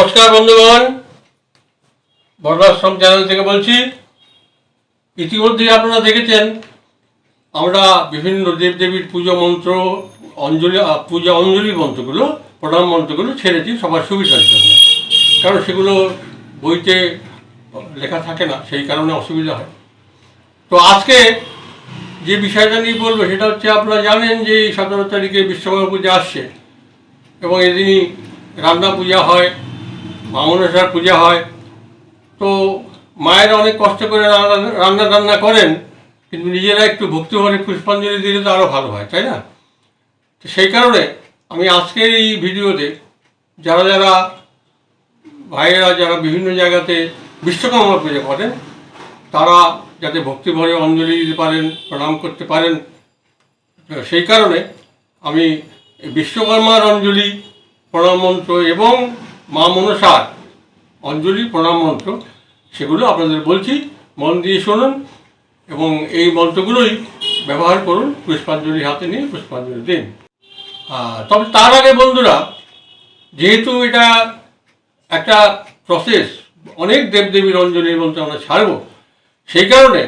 নমস্কার বন্ধুগণ। বর্ণাশ্রম চ্যানেল থেকে বলছি ইতিমধ্যে আপনারা দেখেছেন, আমরা বিভিন্ন দেবদেবীর পুজো মন্ত্র, অঞ্জলি পূজা অঞ্জলি মন্ত্রগুলো, প্রণাম মন্ত্রগুলো ছেড়েছি সবার সুবিধার জন্য কারণ সেগুলো বইতে লেখা থাকে না, সেই কারণে অসুবিধা হয়। তো আজকে যে বিষয়টা নিয়ে বলব, সেটা হচ্ছে আপনারা জানেন যে এই সতেরো তারিখে বিশ্বকর্মা পূজা আসছে এবং এদিনই রান্না পূজা হয়। মা মনসার পূজা হয়। তো মায়েরা অনেক কষ্ট করে রান্না- টান্না করেন, কিন্তু নিজেরা একটু ভক্তিভরে পুষ্পাঞ্জলি দিলে তো আরও ভালো হয়, তাই না? তো সেই কারণে আমি আজকের এই ভিডিওতে যারা যারা ভাইয়েরা যারা বিভিন্ন জায়গাতে বিশ্বকর্মা পূজা করেন, তারা যাতে ভক্তিভরে অঞ্জলি দিতে পারেন, প্রণাম করতে পারেন, সেই কারণে আমি বিশ্বকর্মার অঞ্জলি, প্রণাম মন্ত্র এবং মা মনসার অঞ্জলি, প্রণাম মন্ত্র, সেগুলো আপনাদের বলছি। মন দিয়ে শুনুন এবং এই মন্ত্রগুলোই ব্যবহার করুন, পুষ্পাঞ্জলি হাতে নিয়ে পুষ্পাঞ্জলি দিন। তবে তার আগে বন্ধুরা, যেহেতু এটা একটা প্রসেস অনেক দেবদেবীর অঞ্জলির মন্ত্র আমরা ছাড়বো, সেই কারণে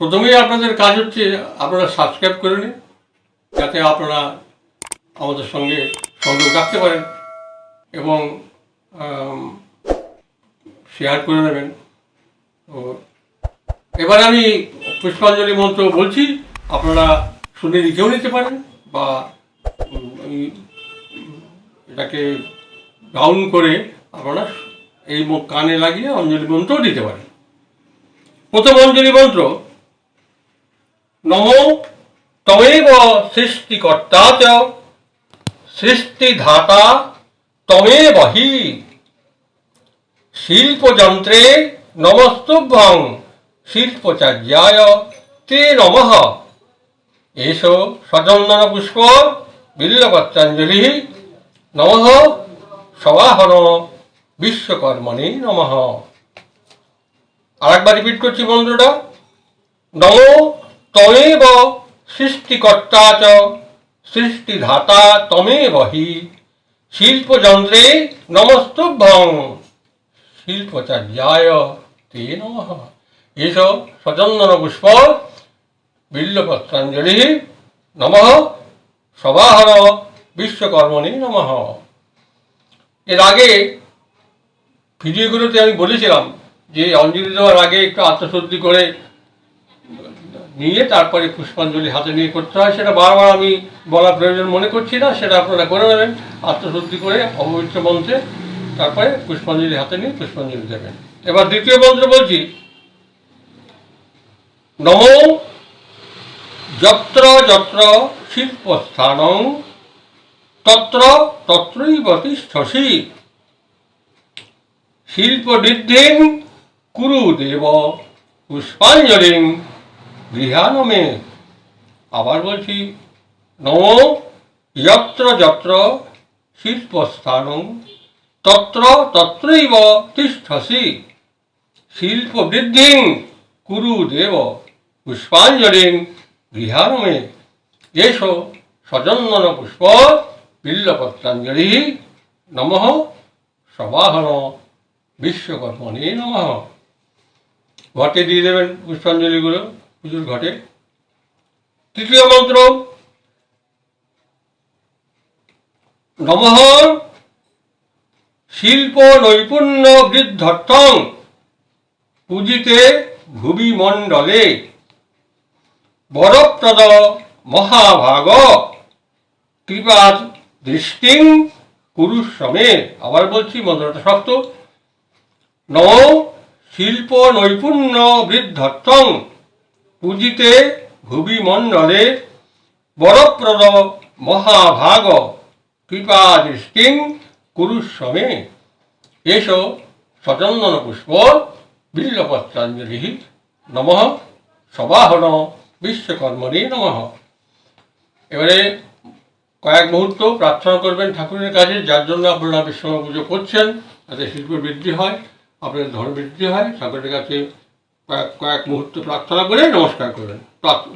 প্রথমেই আপনাদের কাজ হচ্ছে আপনারা সাবস্ক্রাইব করে নিন, যাতে আপনারা আমাদের সঙ্গে সংযোগ রাখতে পারেন এবং শেয়ার করে নেবেন। তো এবার আমি পুষ্পাঞ্জলি মন্ত্র বলছি আপনারা শুনে লিখেও নিতে পারেন বা উম, এটাকে ডাউন করে আপনারা এই কানে লাগিয়ে অঞ্জলি মন্ত্রও দিতে পারেন। প্রথম অঞ্জলি মন্ত্র নম তমেব সৃষ্টিকর্তা চ সৃষ্টিধাতা তমেব হি। শিল্পযন্ত্রে নমস্তুভ্যং শিল্পচার্যায় তে নমঃ। এসো সচন্দন পুষ্প বিল্লপত্রাঞ্জলি নমঃ। সবাহন বিশ্বকর্মণি নমঃ। আরেকবার রিপিট করছি মন্ত্রটা নম তমেব সৃষ্টিকর্তা চ সৃষ্টিধাতা তমেব হি। শিল্পযন্ত্রে নমস্তুভ্যং। শিল্পচার্যায় তে নমঃ। এস সচন্দন পুষ্প বিল্লপত্রাঞ্জলি নমঃ। সবাহর বিশ্বকর্মণি নমঃ। এর আগে ভিডিওগুলোতে আমি বলেছিলাম যে অঞ্জলি দেওয়ার আগে একটু আত্মশুদ্ধি করে নিয়ে তারপরে পুষ্পাঞ্জলি হাতে নিয়ে করতে হয়। সেটা বারবার আমি বলার প্রয়োজন মনে করছি না, সেটা আপনারা করে নেবেন, আত্মশুদ্ধি করে অপবিত্র মন্ত্রে তারপরে পুষ্পাঞ্জলি হাতে নিয়ে পুষ্পাঞ্জলি দেবেন। এবার দ্বিতীয় মন্ত্র বলছি, নম যত্র যত্র শিল্পস্থানং তত্র তত্রৈব তিষ্ঠসি। শিল্পবৃদ্ধিং কুরু দেব পুষ্পাঞ্জলিং গৃহানমে। আবার বলছি, নম যত্র যত্র শিল্পস্থানং, তত্র তত্রৈব তিষ্ঠসি। শিল্পবৃদ্ধিং কুরু দেব, পুষ্পাঞ্জলিং গৃহানমে। এসো সচন্দন পুষ্প বিল্লপত্রাঞ্জলি নমঃ। সবাহন বিশ্বকর্মণি নমঃ। ঘটে দিয়ে দেবেন পুষ্পাঞ্জলিগুলো। পুজোর ঘটে। তৃতীয় মন্ত্র। নমঃ শিল্প নৈপুণ্য বৃদ্ধর্থং পূজিতে ভুবি মণ্ডলে। বরপ্রদ মহাভাগ। কৃপা দৃষ্টিং কুরুশ্রমে। আবার বলছি, মন্ত্রটা শক্ত। ন শিল্প নৈপুণ্য বৃদ্ধত্বং পূজিতে ভুবি মণ্ডলে বরপ্রদ মহাভাগ কৃপা দৃষ্টিং কুরুশ্রমে এসো সচন্দন পুষ্প বিল্লপত্রাঞ্জলি নমঃ। সবাহন বিশ্বকর্মণি নমঃ। এবারে কয়েক মুহূর্ত প্রার্থনা করবেন ঠাকুরের কাছে, যার জন্য আপনারা বিশ্বকর্মা পুজো করছেন যাতে শিল্প বৃদ্ধি হয়, আপনাদের ধন বৃদ্ধি হয়, ঠাকুরের কাছে কয়েক কয়েক মুহূর্ত প্রার্থনা করে নমস্কার করবেন।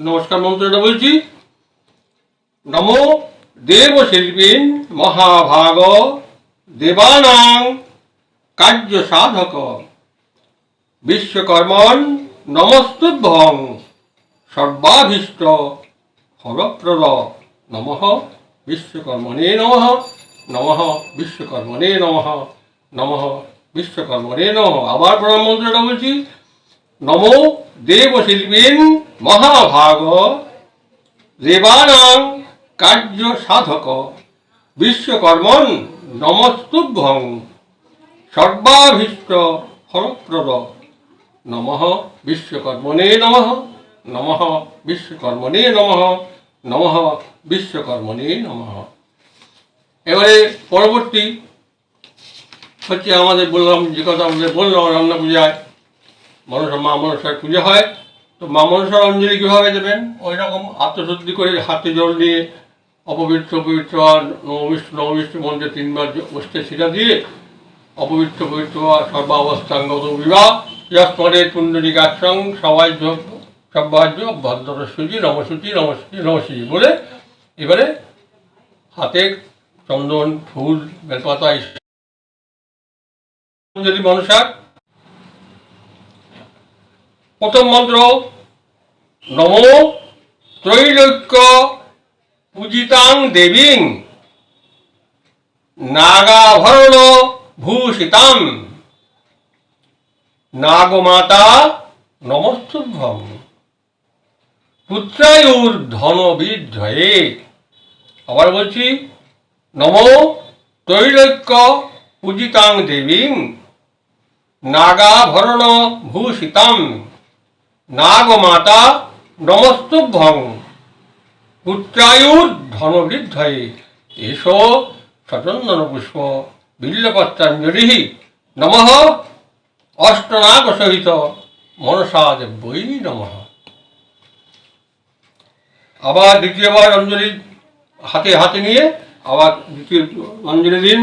নমস্কার মন্ত্রটা বলছি, নম দেব শিল্পীন মহাভাগ দেবানাং কার্য সাধক বিশ্বকর্মণ নমস্তুভ্যং সর্বাভীষ্ট ফলপ্রদ নমঃ বিশ্বকর্মণে নমঃ নমঃ বিশ্বকর্মণে নমঃ নমঃ বিশ্বকর্মণে নমঃ। আবার প্রণাম মন্ত্রটা বলছি নমো দেবশিল্পীন মহাভাগ। দেবানাং কার্য সাধক বিশ্বকর্মণ নমস্তুভ্যং। সর্বাভীষ্ট ফলপ্রদ। নমঃ বিশ্বকর্মণে নমঃ। নমঃ বিশ্বকর্মণে নমঃ। নমঃ বিশ্বকর্মণে নমঃ। এবারে পরবর্তী হচ্ছে আমাদের বললাম যে কথা আমাদের বললাম রান্না পূজায়। মনসা মা মনসার পুজো হয়, তো মা মনসার অঞ্জলি কীভাবে দেবেন? ওই রকম আত্মশুদ্ধি করে হাতে জল দিয়ে অপবিত্র পবিত্র আর নববিষ্ণু নববিষ্ণু মন্ত্রে তিনবার বসতে ছিটা দিয়ে অপবিত্র পবিত্র সর্বাবস্থাঙ্গত বিবাহ। যস্মরে পুণ্ডরিকাক্ষং সবাই সব্বাহ্য ভদ্রসূচি নমসূচি নমসূচি নমসূচি বলে এবারে হাতে চন্দন, ফুল, বেলপাতা যদি মনসার প্রথম মন্ত্র, নম ত্রৈলোক্য পূজিতাং দেবীং, নাগাভরণ ভূষিতাম, নাগমাতা নমস্তুভ্যম পুত্রায়ুর ধন বিদ্ধয়ে আবার বলছি, নম ত্রৈলোক্য পূজিতাং দেবীং, নাগাভরণ ভূষিতাম। নাগমাতা নমস্তুভ্যং পুত্রায়ুর ধনবৃদ্ধয়ে এসো সচন্দন পুষ্প বিল্লপত্রাঞ্জলি নম অষ্টনাগ সহিত মনসা দেব্যই নম। আবার দ্বিতীয়বার অঞ্জলি হাতে হাতে নিয়ে আবার দ্বিতীয় অঞ্জলি দিন।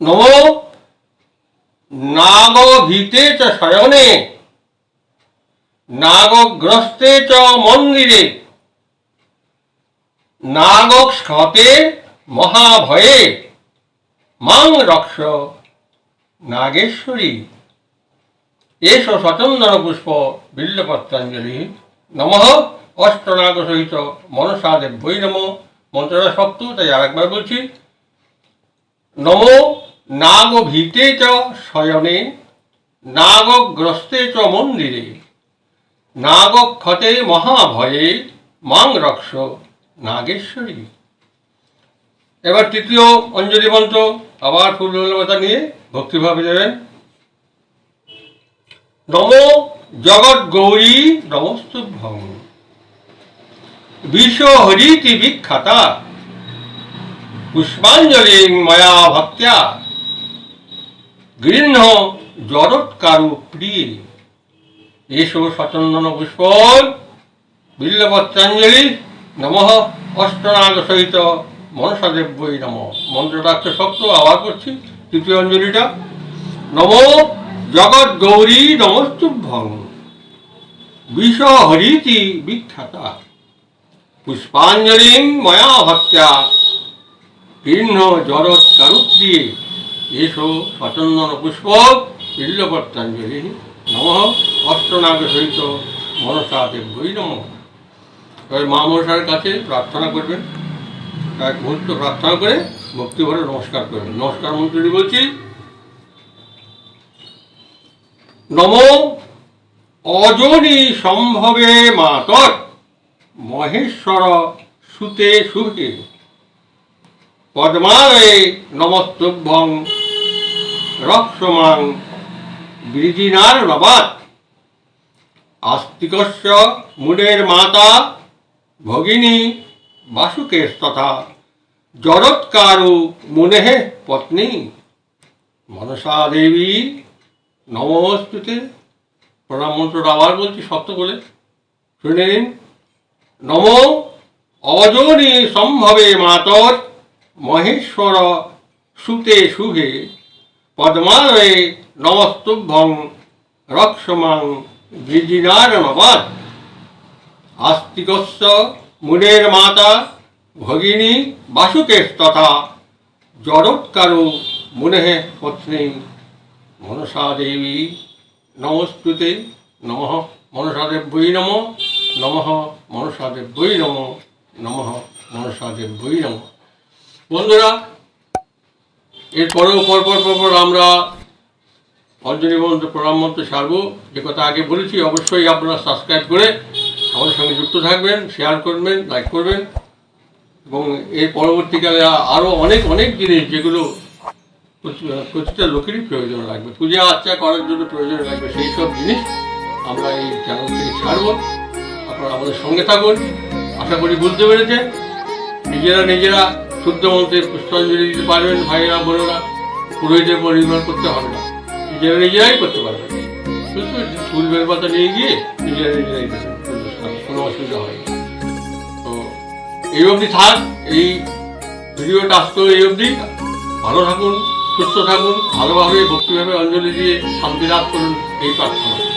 নম নাগভীতে চ শয়নে, নাগগ্রস্তে চ মন্দিরে নাগক্ষতে মহাভয়ে। মাং রক্ষ, নাগেশ্বরী। এস সচন্দন পুষ্প, বিল্লপত্রাঞ্জলি। নম অষ্টনাগ সহিত মনসা দেব্যই নম মন্ত্রটা শক্ত তাই আরেকবার বলছি, নম নাগভীতে চ শয়নে, নাগগ্রস্তে চ মন্দিরে। নাগক্ষতে মহাভয়ে মাং রক্ষ নাগেশ্বরী। এবার তৃতীয় অঞ্জলি মন্ত্র, আবার ফুলতা নিয়ে ভক্তিভাবে দেবেন। নম জগৎ গৌরী নমস্তুভ্যং বিশ্ব হরিতি বিখ্যাতা। পুষ্পাঞ্জলি ময়া ভক্ত্যা। গৃহ্ণ জরৎকারু প্রিয়ে। এসো সচন্দন পুষ্প বিল্লপত্রাঞ্জলি নম অষ্টনাগ সহিত মনসা দেব্যই নম। মন্ত্রটা একটু শক্ত আবার করছি তৃতীয় অঞ্জলিটা। নম জগৎ গৌরী নমস্তুভ্যং। বিষ হরিতি বিখ্যাতা। পুষ্পাঞ্জলি ময়া ভক্ত্যা কীর্ণ জরৎ কারুপ্রিয়ে এসো সচন্দন পুষ্প বিল্লপত্রাঞ্জলি নম অষ্টনাগ সহিত মনসা দেব্যই নম এবার মা মনসার কাছে প্রার্থনা করবেন। এক মুহূর্ত প্রার্থনা করে ভক্তিভরে নমস্কার করবেন। নমস্কার মন্ত্রী বলছি, নম অজনী সম্ভবে মাতর, মহেশ্বর সুতে শুভে পদ্মালয়ে নমস্তভ্যং রক্ষমাং বৃজিনার নবাত আস্তিকস্য মুনের মাতা, ভগিনী বাসুকেশ তথা জরৎকারু মুনেহ পত্নী। মনসা দেবী নমস্তুতে প্রণাম মন্ত্রটা আবার বলছি শক্ত বলে। শুনে নিন। নম অজনী সম্ভবে মাতর, মহেশ্বর সুতে শুভে পদ্মালয়ে নমস্তুভ্যং রক্ষমাং গিরিজিনার নবাদ আস্তিকস্য মুনের মাতা ভগিনী বাসুকেশ তথা জড়ৎকারো মনে পত্নী মনসা দেবী। নমস্তুতে নমঃ মনসা দেব্যই নম নমঃ মনসা দেব্যই নম নমঃ মনসা দেব্যই নম। বন্ধুরা এরপরেও পরপর পরপর আমরা অঞ্জলি মন্ত্র, প্রণাম মন্ত্র সারব। যে কথা আগে বলেছি, অবশ্যই আপনারা সাবস্ক্রাইব করে আমাদের সঙ্গে যুক্ত থাকবেন শেয়ার করবেন লাইক করবেন। এবং এর পরবর্তীকালে আরও অনেক অনেক জিনিস যেগুলো প্রতিটা লোকেরই প্রয়োজন লাগবে। পূজা আর্চা করার জন্য প্রয়োজন লাগবে, সেই সব জিনিস আমরা এই চ্যানেল থেকে ছাড়ব। আপনারা আমাদের সঙ্গে থাকুন। আশা করি বুঝতে পেরেছেন। নিজেরা নিজেরা শুদ্ধ মন্ত্রে পুষ্পাঞ্জলি দিতে পারবেন, ভাইয়েরা, বোনেরা, পুরোহিতের উপর নির্ভর করতে হবে না। নিজেরা নিজেরাই করতে পারবেন। পেরেছেন ফুল বেলপাতা নিয়ে গিয়ে নিজেরা নিজেরাই। কোনো অসুবিধা হয় তো এই অবধি থাক, এই ভিডিওটা আসতো এই অবধি। ভালো থাকুন, সুস্থ থাকুন, ভালোভাবে ভক্তিভাবে অঞ্জলি দিয়ে শান্তি লাভ করুন। এই প্রার্থনা।